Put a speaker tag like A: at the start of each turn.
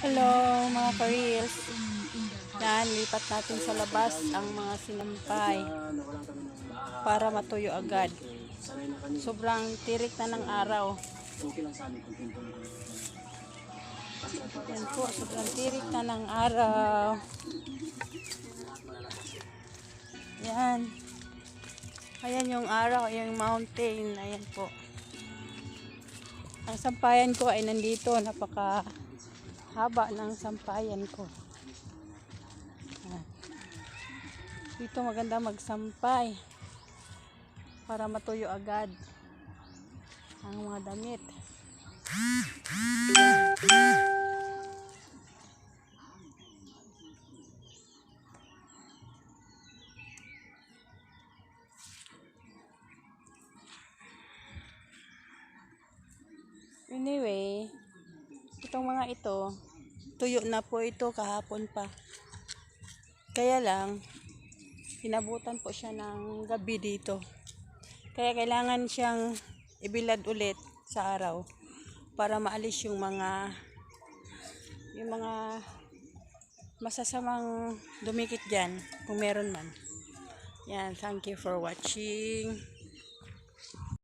A: Hello mga ka-reels. Yan, lipat natin sa labas ang mga sinampay para matuyo agad. Sobrang tirik na ng araw. Yan po, sobrang tirik na ng araw. Yan. Ayan yung araw, yung mountain. Ayan po. Ang sampayan ko ay nandito. Napaka haba ng sampayan ko. Dito maganda magsampay para matuyo agad ang mga damit. Anyway, itong mga ito, tuyo na po ito kahapon pa. Kaya lang, inabutan po siya ng gabi dito. Kaya kailangan siyang ibilad ulit sa araw para maalis yung mga yung mga masasamang dumikit dyan kung meron man. Yan, thank you for watching.